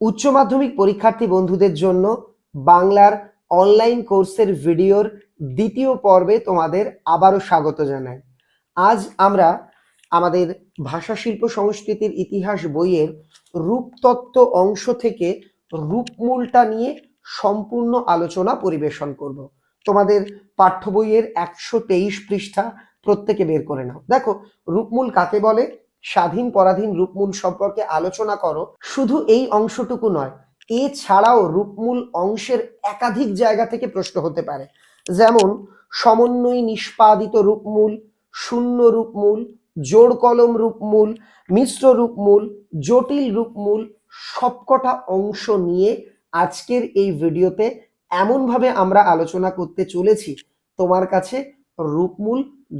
উচ্চ মাধ্যমিক পরীক্ষার্থী বন্ধুদের জন্য বাংলার অনলাইন কোর্সের ভিডিওর দ্বিতীয় পর্বে তোমাদের আবারও স্বাগত জানাই। আজ আমরা আমাদের ভাষা শিল্প সংস্কৃতির ইতিহাস বইয়ের রূপতত্ত্ব অংশ থেকে রূপমূলটা নিয়ে সম্পূর্ণ আলোচনা পরিবেশন করব। তোমাদের পাঠ্য বইয়ের একশো তেইশ পৃষ্ঠা প্রত্যেকে বের করে নাও। দেখো, রূপমূল কাকে বলে? স্বাধীন পরাধীন রূপমূল সম্পর্কে আলোচনা করো, শুধু এই অংশটুকু নয়, এছাড়াও রূপমূল অংশের একাধিক জায়গা থেকে প্রশ্ন হতে পারে। যেমন, সমন্বয় নিষ্পাদিত রূপমূল, শূন্য রূপমূল, জোড় কলম রূপমূল, মিশ্র রূপমূল, জটিল রূপমূল, সবকটা অংশ নিয়ে আজকের এই ভিডিওতে এমনভাবে আমরা আলোচনা করতে চলেছি। তোমার কাছে রূপমূল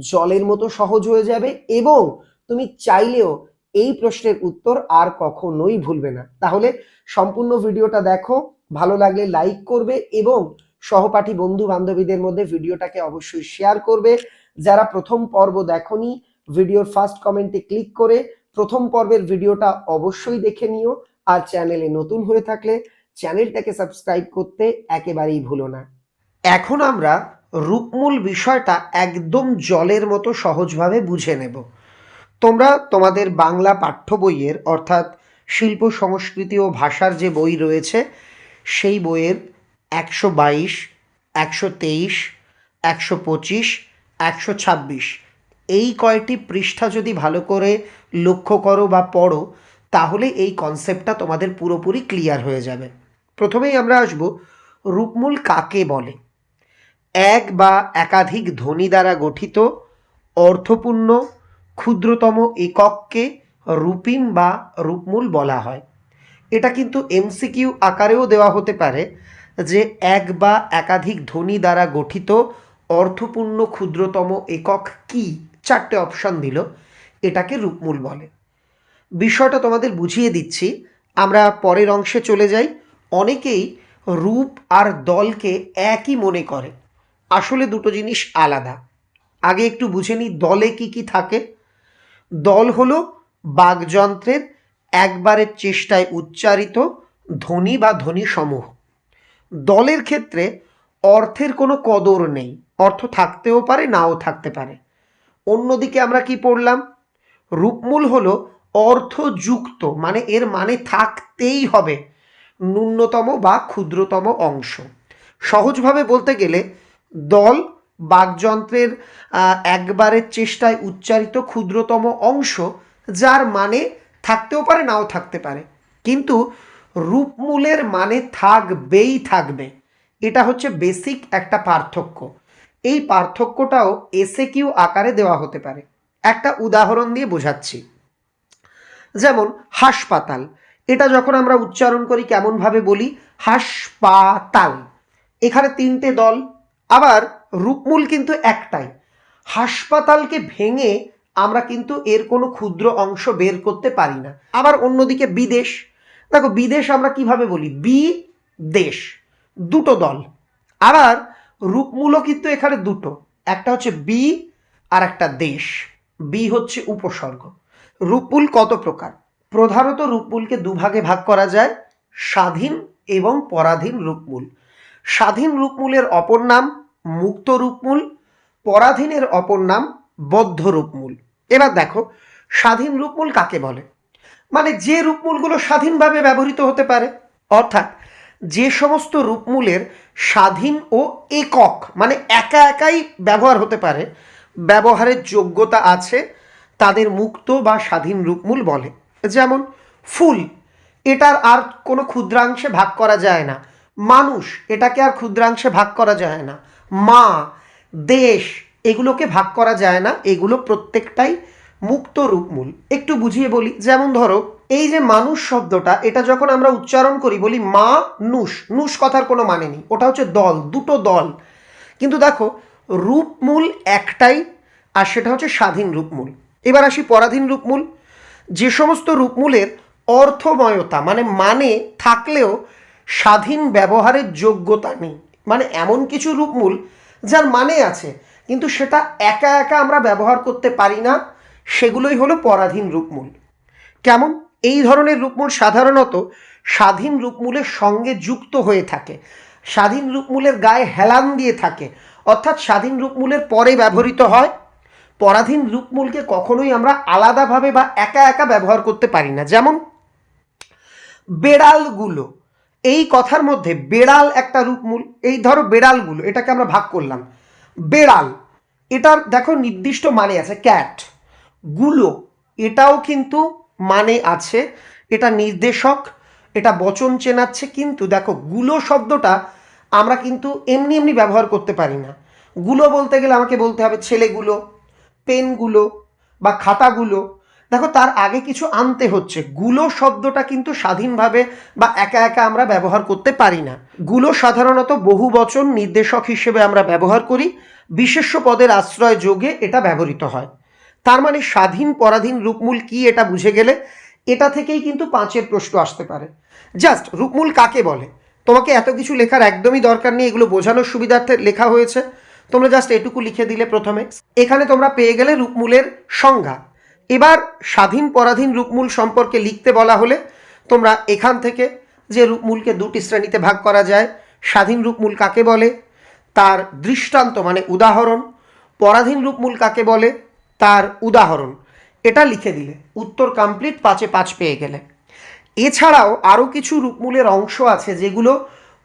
জলের মতো সহজ হয়ে যাবে এবং তুমি চাইলেও এই প্রশ্নের উত্তর আর কখনোই ভুলবে না। তাহলে সম্পূর্ণ ভিডিওটা দেখো, ভালো লাগলে লাইক করবে এবং সহপাঠী বন্ধু বান্ধবীদের মধ্যে ভিডিওটাকে অবশ্যই শেয়ার করবে। যারা প্রথম পর্ব দেখনি, ভিডিওর ফার্স্ট কমেন্টে ক্লিক করে প্রথম পর্বের ভিডিওটা অবশ্যই দেখে নিও আর চ্যানেলে নতুন হয়ে থাকলে চ্যানেলটাকে সাবস্ক্রাইব করতে একেবারেই ভুলো না। এখন আমরা রূপমূল বিষয়টা একদম জলের মতো সহজভাবে বুঝে নেব। তোমরা তোমাদের বাংলা পাঠ্য বইয়ের, অর্থাৎ শিল্প, সংস্কৃতি ও ভাষার যে বই রয়েছে, সেই বইয়ের একশো বাইশ, একশো তেইশ, একশো পঁচিশ, একশো ছাব্বিশ। এই কয়টি পৃষ্ঠা যদি ভালো করে লক্ষ্য করো বা পড়ো, তাহলে এই কনসেপ্টটা তোমাদের পুরোপুরি ক্লিয়ার হয়ে যাবে। প্রথমেই আমরা আসব, রূপমূল কাকে বলে? এক বা একাধিক ধ্বনি দ্বারা গঠিত, অর্থপূর্ণ ক্ষুদ্রতম একককে রূপিম বা রূপমূল বলা হয়। এটা কিন্তু এমসিকিউ আকারেও দেওয়া হতে পারে যে এক বা একাধিক ধ্বনি দ্বারা গঠিত অর্থপূর্ণ ক্ষুদ্রতম একক কি চারটে অপশান দিল। এটাকে রূপমূল বলে। বিষয়টা তোমাদের বুঝিয়ে দিচ্ছি। আমরা পরের অংশে চলে যাই। অনেকেই রূপ আর দলকে একই মনে করে। আসলে দুটো জিনিস আলাদা। আগে একটু বুঝে নিই দলে কি কি থাকে। দল হলো বাগযন্ত্রের একবারের চেষ্টায় উচ্চারিত ধ্বনি বা ধ্বনি সমূহ দলের ক্ষেত্রে অর্থের কোনো কদর নেই, অর্থ থাকতেও পারে, নাও থাকতে পারে। অন্যদিকে আমরা কি পড়লাম? রূপমূল হলো অর্থযুক্ত মানে এর মানে থাকতেই হবে, ন্যূনতম বা ক্ষুদ্রতম অংশ। সহজভাবে বলতে গেলে দল বাকযন্ত্রের একবারের চেষ্টায় উচ্চারিত ক্ষুদ্রতম অংশ, যার মানে থাকতেও পারে, নাও থাকতে পারে। কিন্তু রূপমূলের মানে থাকবেই থাকবে। এটা হচ্ছে বেসিক একটা পার্থক্য। এই পার্থক্যটাও এসে কিউ আকারে দেওয়া হতে পারে। একটা উদাহরণ দিয়ে বোঝাচ্ছি। যেমন, হাসপাতাল। এটা যখন আমরা উচ্চারণ করি, কেমনভাবে বলি? হাসপাতাল। এখানে তিনটে দল, আবার রূপমূল কিন্তু একটাই। হাসপাতালকে ভেঙে আমরা কিন্তু এর কোনো ক্ষুদ্র অংশ বের করতে পারি না। আবার অন্যদিকে বিদেশ। দেখো, বিদেশ আমরা কীভাবে বলি? বি দেশ দুটো দল। আবার রূপমূলও কিন্তু এখানে দুটো। একটা হচ্ছে বি আর একটা দেশ। বি হচ্ছে উপসর্গ। রূপমূল কত প্রকার? প্রধানত রূপমূলকে দুভাগে ভাগ করা যায়। স্বাধীন এবং পরাধীন রূপমূল। স্বাধীন রূপমূলের অপর নাম মুক্ত রূপমূল পরাধীনের অপর নাম বদ্ধ রূপমূল এবার দেখো, স্বাধীন রূপমূল কাকে বলে? মানে যে রূপমূলগুলো স্বাধীনভাবে ব্যবহৃত হতে পারে, অর্থাৎ যে সমস্ত রূপমূলের স্বাধীন ও একক মানে একা একাই ব্যবহার হতে পারে, ব্যবহারের যোগ্যতা আছে, তাদের মুক্ত বা স্বাধীন রূপমূল বলে। যেমন ফুল, এটার আর কোনো ক্ষুদ্রাংশে ভাগ করা যায় না। মানুষ, এটাকে আর ক্ষুদ্রাংশে ভাগ করা যায় না। মা, দেশ, এগুলোকে ভাগ করা যায় না। এগুলো প্রত্যেকটাই মুক্ত রূপমূল। একটু বুঝিয়ে বলি, যেমন ধরো, এই যে মানুষ শব্দটা, এটা যখন আমরা উচ্চারণ করি, বলি মা নুস নুস কথার কোনো মানে নেই। ওটা হচ্ছে দল, দুটো দল। কিন্তু দেখো, রূপমূল একটাই, আর সেটা হচ্ছে স্বাধীন রূপমূল। এবার আসি পরাধীন রূপমূল। যে সমস্ত রূপমূলের অর্থময়তা মানে মানে থাকলেও স্বাধীন ব্যবহারের যোগ্যতা নেই। মানে এমন কিছু রূপমূল যার মানে আছে, কিন্তু সেটা একা একা আমরা ব্যবহার করতে পারি না, সেগুলোই হলো পরাধীন রূপমূল। কেমন? এই ধরনের রূপমূল সাধারণত স্বাধীন রূপমূলের সঙ্গে যুক্ত হয়ে থাকে। স্বাধীন রূপমূলের গায়ে হেলান দিয়ে থাকে, অর্থাৎ স্বাধীন রূপমূলের পরে ব্যবহৃত হয়। পরাধীন রূপমূলকে কখনোই আমরা আলাদাভাবে বা একা একা ব্যবহার করতে পারি না। যেমন, বেড়ালগুলো। এই কথার মধ্যে বেড়াল একটা রূপমূল। এই ধরো বেড়ালগুলো, এটাকে আমরা ভাগ করলাম। বেড়াল, এটার দেখো নির্দিষ্ট মানে আছে, ক্যাট। গুলো, এটাও কিন্তু মানে আছে, এটা নির্দেশক, এটা বচন চেনাচ্ছে, কিন্তু দেখো গুলো শব্দটা আমরা কিন্তু এমনি এমনি ব্যবহার করতে পারি না। গুলো বলতে গেলে আমাকে বলতে হবে ছেলেগুলো, পেনগুলো বা খাতাগুলো দেখো, তার আগে কিছু আনতে হচ্ছে। গুলো শব্দটা কিন্তু স্বাধীনভাবে বা একা একা আমরা ব্যবহার করতে পারি না। গুলো সাধারণত বহু বচন নির্দেশক হিসেবে আমরা ব্যবহার করি। বিশেষ্য পদের আশ্রয় যোগে এটা ব্যবহৃত হয়। তার মানে স্বাধীন পরাধীন রূপমূল কি এটা বুঝে গেলে এটা থেকেই কিন্তু পাঁচের প্রশ্ন আসতে পারে। জাস্ট রূপমূল কাকে বলে? তোমাকে এত কিছু লেখার একদমই দরকার নেই, এগুলো বোঝানোর সুবিধার্থে লেখা হয়েছে। তোমরা জাস্ট এটুকু লিখে দিলে প্রথমে। এখানে তোমরা পেয়ে গেলে রূপমূলের সংজ্ঞা। এবার স্বাধীন পরাধীন রূপমূল সম্পর্কে লিখতে বলা হলে তোমরা এখান থেকে যে রূপমূলকে দুটি শ্রেণীতে ভাগ করা যায়, স্বাধীন রূপমূল কাকে বলে, তার দৃষ্টান্ত মানে উদাহরণ, পরাধীন রূপমূল কাকে বলে, তার উদাহরণ। এটা লিখে দিলে, উত্তর কমপ্লিট পাঁচে পাঁচ পেয়ে গেলে। এছাড়াও আরও কিছু রূপমূলের অংশ আছে যেগুলো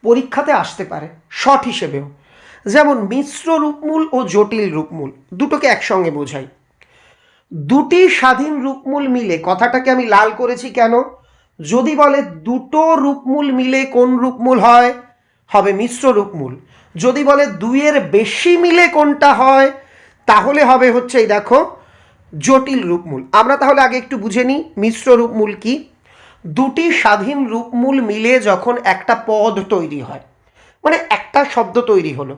পরীক্ষাতে আসতে পারে শর্ট হিসেবেও। যেমন মিশ্র রূপমূল ও জটিল রূপমূল, দুটোকে একসঙ্গে বোঝাই। দুটি স্বাধীন রূপমূল মিলে, কথাটাকে আমি লাল করেছি কেন? যদি বলে দুটো রূপমূল মিলে কোন রূপমূল হয়? হবে মিশ্র রূপমূল। যদি বলে দুইয়ের বেশি মিলে কোনটা হয়? তাহলে হবে হচ্ছে এই দেখো, জটিল রূপমূল। আমরা তাহলে আগে একটু বুঝে নিই মিশ্র রূপমূল কি। দুটি স্বাধীন রূপমূল মিলে যখন একটা পদ তৈরি হয় মানে একটা শব্দ তৈরি হলো,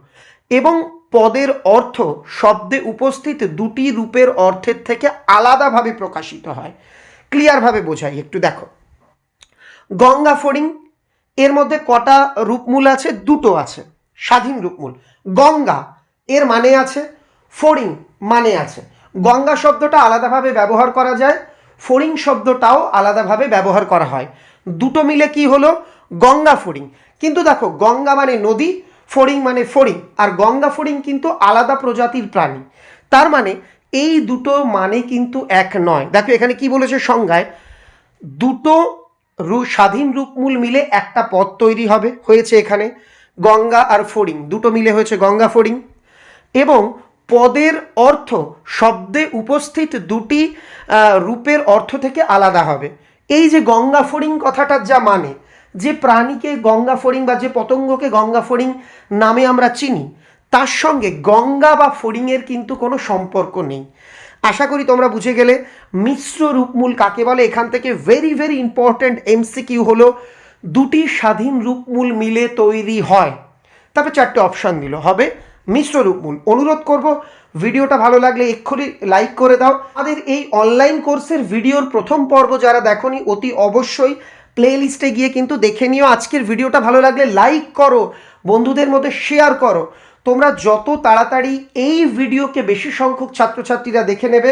এবং পদের অর্থ শব্দে উপস্থিত দুটি রূপের অর্থের থেকে আলাদাভাবে প্রকাশিত হয়। ক্লিয়ারভাবে বোঝাই, একটু দেখো। গঙ্গা ফড়িং, এর মধ্যে কটা রূপমূল আছে? দুটো আছে, স্বাধীন রূপমূল। গঙ্গা, এর মানে আছে, ফড়িং মানে আছে। গঙ্গা শব্দটা আলাদাভাবে ব্যবহার করা যায়, ফড়িং শব্দটাও আলাদাভাবে ব্যবহার করা হয়। দুটো মিলে কি হলো? গঙ্গা ফড়িং। কিন্তু দেখো, গঙ্গা মানে নদী ফড়িং মানে ফড়িং, আর গঙ্গা ফড়িং কিন্তু আলাদা প্রজাতির প্রাণী। তার মানে এই দুটো মানে কিন্তু এক নয়। দেখো, এখানে কি বলেছে সংজ্ঞায়? দুটো রু, স্বাধীন রূপমূল মিলে একটা পদ তৈরি হবে, হয়েছে এখানে গঙ্গা আর ফড়িং। দুটো মিলে হয়েছে গঙ্গা ফড়িং। এবং পদের অর্থ, শব্দে উপস্থিত দুটি রূপের অর্থ থেকে আলাদা হবে। এই যে গঙ্গা ফড়িং কথাটার যা মানে যে প্রাণীকে গঙ্গা ফড়িং বা যে পতঙ্গকে গঙ্গা ফড়িং নামে আমরা চিনি, তার সঙ্গে গঙ্গা বা ফড়িংয়ের কিন্তু কোনো সম্পর্ক নেই। আশা করি তোমরা বুঝে গেলে মিশ্র রূপমূল কাকে বলে? এখান থেকে ভেরি ভেরি ইম্পর্ট্যান্ট এমসিকিউ হলো দুটি স্বাধীন রূপমূল মিলে তৈরি হয়। তারপর চারটে অপশান দিল। হবে মিশ্র রূপমূল। অনুরোধ করব, ভিডিওটা ভালো লাগলে এক্ষুনি লাইক করে দাও। আমাদের এই অনলাইন কোর্সের ভিডিওর প্রথম পর্ব যারা দেখনি, অতি অবশ্যই প্লে লিস্টে গিয়ে কিন্তু দেখে নিও। আজকের ভিডিওটা ভালো লাগলে লাইক করো, বন্ধুদের মধ্যে শেয়ার করো। তোমরা যত তাড়াতাড়ি এই ভিডিওকে বেশি সংখ্যক ছাত্রছাত্রীরা দেখে নেবে,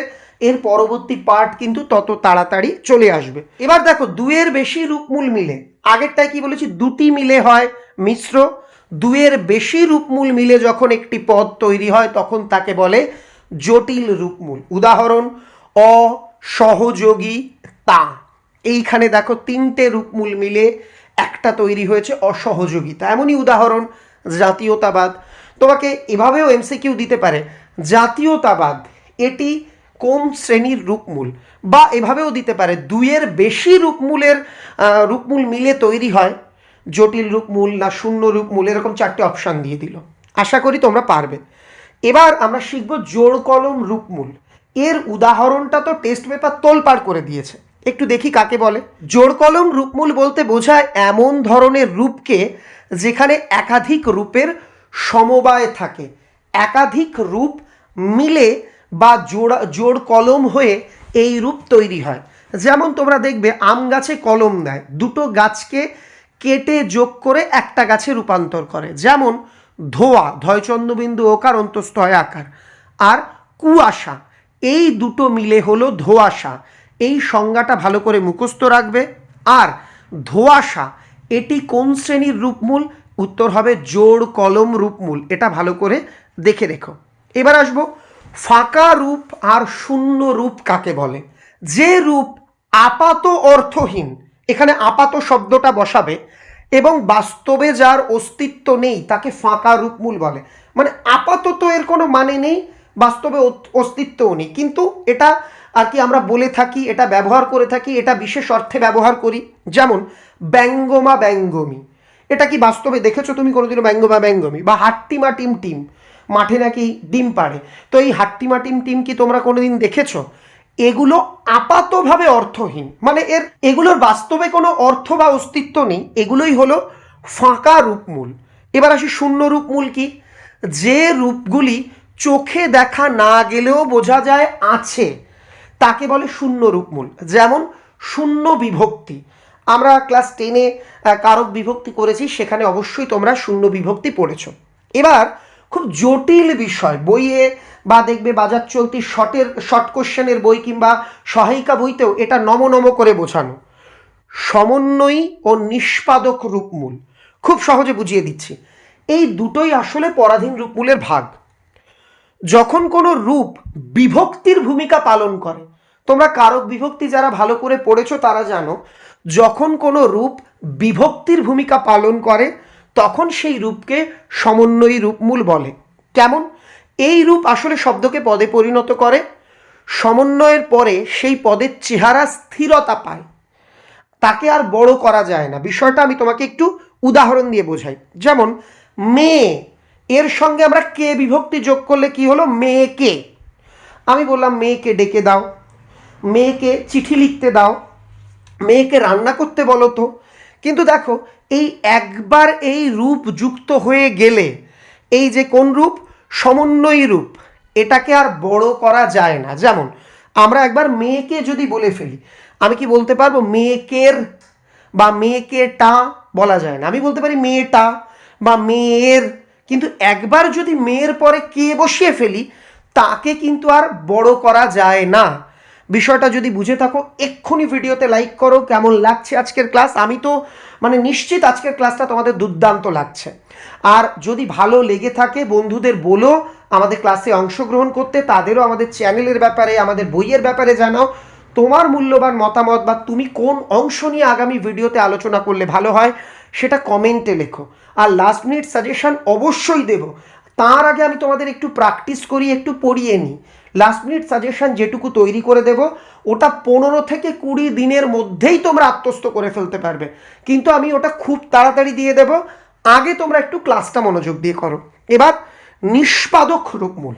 এর পরবর্তী পার্ট কিন্তু তত তাড়াতাড়ি চলে আসবে। এবার দেখো দুয়ের বেশি রূপমূল মিলে। আগেরটায় কি বলেছি? দুটি মিলে হয় মিশ্র। দুয়ের বেশি রূপমূল মিলে যখন একটি পদ তৈরি হয়, তখন তাকে বলে জটিল রূপমূল। উদাহরণ অসহযোগী তা। এইখানে দেখো তিনটে রূপমূল মিলে একটা তৈরি হয়েছে অসহযোগিতা। এমনই উদাহরণ, জাতীয়তাবাদ। তোমাকে এভাবেও এমসিকিউ দিতে পারে, জাতীয়তাবাদ, এটি কোন শ্রেণির রূপমূল? বা এভাবেও দিতে পারে, দুইয়ের বেশি রূপমূলের রূপমূল মিলে তৈরি হয়, জটিল রূপমূল না শূন্য রূপমূল, এরকম চারটে অপশান দিয়ে দিল। আশা করি তোমরা পারবে। এবার আমরা শিখব জোড় কলম রূপমূল। এর উদাহরণটা তো টেস্ট পেপার তোলপাড় করে দিয়েছে। একটু দেখি কাকে বলে। জোড় কলম রূপমূল বলতে বোঝায় এমন ধরনের রূপকে যেখানে একাধিক রূপের সমবায় থাকে। একাধিক রূপ মিলে বা জোড়া জোড় কলম হয়ে এই রূপ তৈরি হয়। যেমন তোমরা দেখবে আম গাছে কলম দেয়। দুটো গাছকে কেটে যোগ করে একটা গাছে রূপান্তর করে। যেমন ধোয়া, ধয়চন্দ্রবিন্দু ওকার অন্তস্থ হয় আকার। আর কুয়াশা, এই দুটো মিলে হলো ধোয়াশা। এই সংজ্ঞাটা ভালো করে মুখস্থ রাখবে। আর ধোয়াশা, এটি কোন শ্রেণির রূপমূল? উত্তর হবে জোড় কলম রূপমূল। এটা ভালো করে দেখে রেখো। এবার আসব, ফাঁকা রূপ আর শূন্য রূপ কাকে বলে? যে রূপ আপাত অর্থহীন, এখানে আপাত শব্দটা বসাবে, এবং বাস্তবে যার অস্তিত্ব নেই, তাকে ফাঁকা রূপমূল বলে। মানে আপাতত এর কোনো মানে নেই, বাস্তবে অস্তিত্বও নেই। কিন্তু এটা আর কি আমরা বলে থাকি, এটা ব্যবহার করে থাকি, এটা বিশেষ অর্থে ব্যবহার করি। যেমন, ব্যঙ্গমা ব্যঙ্গমী। এটা কি বাস্তবে দেখেছ তুমি কোনোদিনও ব্যঙ্গমা ব্যঙ্গমী? বা হাট্টিমা টিম টিম। মাঠে নাকি ডিম পাড়ে। তো এই হাট্টিমা টিম টিম কি তোমরা কোনোদিন দেখেছ? এগুলো আপাতভাবে অর্থহীন। মানে এর, এগুলোর বাস্তবে কোনো অর্থ বা অস্তিত্ব নেই। এগুলোই হলো ফাঁকা রূপমূল। এবার আসি শূন্য রূপমূল কি? যে রূপগুলি চোখে দেখা না গেলেও বোঝা যায় আছে। তাকে বলে শূন্য রূপমূল। যেমন, শূন্য বিভক্তি। আমরা ক্লাস টেনে কারক বিভক্তি করেছি, সেখানে অবশ্যই তোমরা শূন্য বিভক্তি পড়েছ। এবার, খুব জটিল বিষয়, বইয়ে বা দেখবে বাজার চলতি শর্টের শর্ট কোশ্চেনের বই কিংবা সহায়িকা বইতেও এটা নম নম করে বোঝানো। সমন্বয়ী ও নিষ্পাদক রূপমূল। খুব সহজে বুঝিয়ে দিচ্ছি। এই দুটোই আসলে পরাধীন রূপমূলের ভাগ। যখন কোনো রূপ বিভক্তির ভূমিকা পালন করে, তোমরা কারক বিভক্তি যারা ভালো করে পড়েছো তারা জানো, যখন কোনো রূপ বিভক্তির ভূমিকা পালন করে, তখন সেই রূপকে সমন্বয়ী রূপমূল বলে। কেমন? এই রূপ আসলে শব্দকে পদে পরিণত করে, সমন্বয়ের পরে সেই পদের চেহারা স্থিরতা পায়। তাকে আর বড় করা যায় না। বিষয়টা আমি তোমাকে একটু উদাহরণ দিয়ে বোঝাই। যেমন, মেয়ে এর সঙ্গে আমরা কে বিভক্তি যোগ করলে কি হলো? মেয়েকে। আমি বললাম, মেয়েকে ডেকে দাও। মেয়েকে চিঠি লিখতে দাও। মেয়েকে রান্না করতে বলো তো। কিন্তু দেখো, এই একবার এই রূপ যুক্ত হয়ে গেলে, এই যে কোন রূপ? সমন্বয়ী রূপ। এটাকে আর বড় করা যায় না। যেমন, আমরা একবার মেয়েকে যদি বলে ফেলি, আমি কি বলতে পারব? মেয়েকের বা মেয়েকেটা বলা যায় না। আমি বলতে পারি মেয়েটা বা মেয়ের কিন্তু একবার যদি মেয়ের পরে কে বসিয়ে ফেলি, তাকে কিন্তু আর বড় করা যায় না। বিষয়টা যদি বুঝে থাকো, এক্ষুনি ভিডিওতে লাইক করো, কেমন লাগছে আজকের ক্লাস আমি তো মানে নিশ্চিত আজকের ক্লাসটা তোমাদের দুর্দান্ত লাগছে। আর যদি ভালো লেগে থাকে, বন্ধুদের বলো, আমাদের ক্লাসে অংশগ্রহণ করতে, তাদেরও আমাদের চ্যানেলের ব্যাপারে, আমাদের বইয়ের ব্যাপারে জানাও। তোমার মূল্যবান মতামত বা তুমি কোন অংশ নিয়ে আগামী ভিডিওতে আলোচনা করলে ভালো হয় সেটা কমেন্টে লেখো। আর লাস্ট মিনিট সাজেশন অবশ্যই দেব। তার আগে আমি তোমাদের একটু প্র্যাকটিস করি, একটু পড়িয়ে নিই। লাস্ট মিনিট সাজেশন যেটুকু তৈরি করে দেব, ওটা পনেরো থেকে কুড়ি দিনের মধ্যেই তোমরা আত্মস্থ করে ফেলতে পারবে। কিন্তু আমি ওটা খুব তাড়াতাড়ি দিয়ে দেব। আগে তোমরা একটু ক্লাসটা মনোযোগ দিয়ে করো। এবার নিষ্পাদক রূপমূল।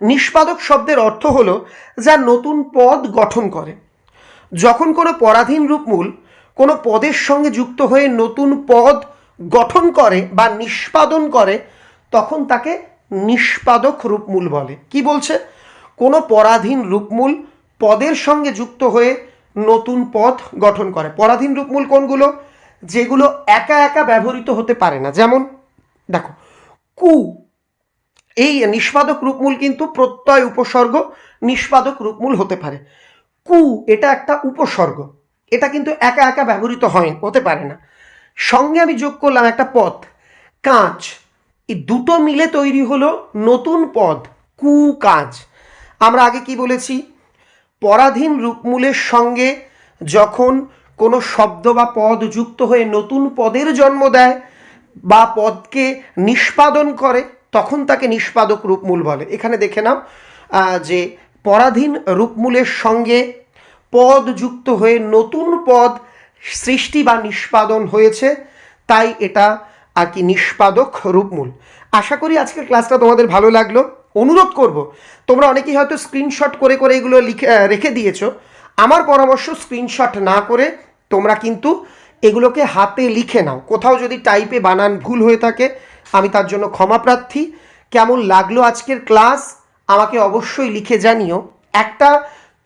নিষ্পাদক শব্দের অর্থ হলো যা নতুন পদ গঠন করে। যখন কোনো পরাধীন রূপমূল কোনো পদের সঙ্গে যুক্ত হয়ে নতুন পদ গঠন করে বা নিষ্পাদন করে, তখন তাকে নিষ্পাদক রূপমূল বলে। কি বলছে? কোনো পরাধীন রূপমূল পদের সঙ্গে যুক্ত হয়ে নতুন পদ গঠন করে। পরাধীন রূপমূল কোনগুলো? যেগুলো একা একা ব্যবহৃত হতে পারে না। যেমন, দেখো, কু। এই নিষ্পাদক রূপমূল কিন্তু প্রত্যয় উপসর্গ নিষ্পাদক রূপমূল হতে পারে। কু, এটা একটা উপসর্গ। এটা কিন্তু একা একা ব্যবহৃত হয়, হতে পারে না। সঙ্গে আমি যোগ করলাম একটা পদ, কাঁচ। এই দুটো মিলে তৈরি হলো নতুন পদ কু কাজ আমরা আগে কি বলেছি? পরাধীন রূপমূলের সঙ্গে যখন কোনো শব্দ বা পদ যুক্ত হয়ে নতুন পদের জন্ম দেয় বা পদকে নিষ্পাদন করে, তখন তাকে নিষ্পাদক রূপমূল বলে। এখানে দেখে নাও যে পরাধীন রূপমূলের সঙ্গে পদ যুক্ত হয়ে নতুন পদ সৃষ্টি বা নিষ্পাদন হয়েছে, তাই এটা আর কি নিষ্পাদক রূপমূল। আশা করি আজকের ক্লাসটা তোমাদের ভালো লাগল। অনুরোধ করব, তোমরা অনেকেই হয়তো স্ক্রিনশট করে করে এগুলো লিখে রেখে দিয়েছ। আমার পরামর্শ স্ক্রিনশট না করে তোমরা কিন্তু এগুলোকে হাতে লিখে নাও। কোথাও যদি টাইপে বানান ভুল হয়ে থাকে, আমি তার জন্য ক্ষমা প্রার্থী। কেমন লাগল আজকের ক্লাস, আমাকে অবশ্যই লিখে জানিও। একটা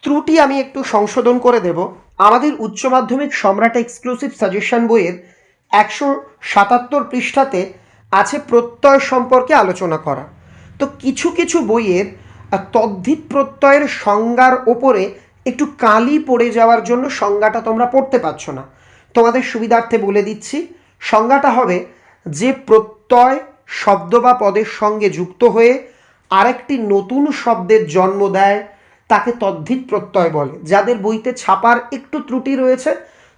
ত্রুটি আমি একটু সংশোধন করে দেব। আমাদের উচ্চ মাধ্যমিক সম্রাট এক্সক্লুসিভ সাজেশন বইয়ের একশো সাতাত্তর পৃষ্ঠাতে আছে প্রত্যয় সম্পর্কে আলোচনা করা। তো কিছু কিছু বইয়ের তদ্ধিত প্রত্যয়ের সংজ্ঞার ওপরে একটু কালি পড়ে যাওয়ার জন্য সংজ্ঞাটা তোমরা পড়তে পারছ না। তোমাদের সুবিধার্থে বলে দিচ্ছি, সংজ্ঞাটা হবে যে প্রত্যয় শব্দ বা পদের সঙ্গে যুক্ত হয়ে আরেকটি নতুন শব্দের জন্ম দেয় তাকে তদ্ধিত প্রত্যয় বলে। যাদের বইতে ছাপার একটু ত্রুটি রয়েছে,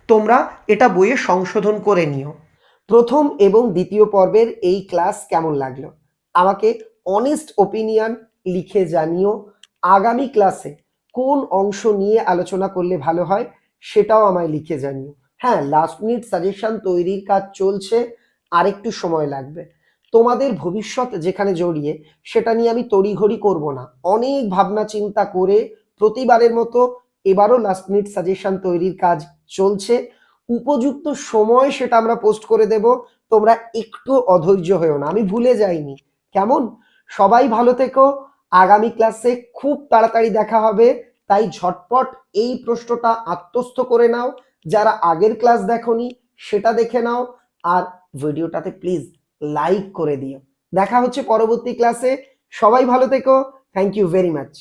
তোমরা এটা বইয়ে সংশোধন করে নিও। প্রথম এবং দ্বিতীয় পর্বের এই ক্লাস কেমন লাগল? আমাকে অনেস্ট ওপিনিয়ন লিখে জানিও। আগামী ক্লাসে কোন অংশ নিয়ে আলোচনা করলে ভালো হয়, সেটাও আমায় লিখে জানিও। হ্যাঁ লাস্ট মিনিট সাজেশন তৈরির কাজ চলছে, আরেকটু সময় লাগবে। তোমাদের ভবিষ্যৎ যেখানে জড়িয়ে, সেটা নিয়ে আমি তড়িঘড়ি করব না। অনেক ভাবনা চিন্তা করে প্রতিবারের মতো এবারও লাস্ট মিনিট সাজেশন তৈরির কাজ চলছে। উপযুক্ত সময় সেটা আমরা পোস্ট করে দেব। তোমরা একটু অধৈর্য হয়েও না, আমি ভুলে যাইনি। কেমন? সবাই ভালো থেকো। আগামী ক্লাসে খুব তাড়াতাড়ি দেখা হবে। তাই ঝটপট এই প্রশ্নটা আত্মস্থ করে নাও। যারা আগের ক্লাস দেখোনি, সেটা দেখে নাও। আর ভিডিওটাতে প্লিজ লাইক করে দিও। দেখা হচ্ছে পরবর্তী ক্লাসে সবাই ভালো থেকো। Thank you very much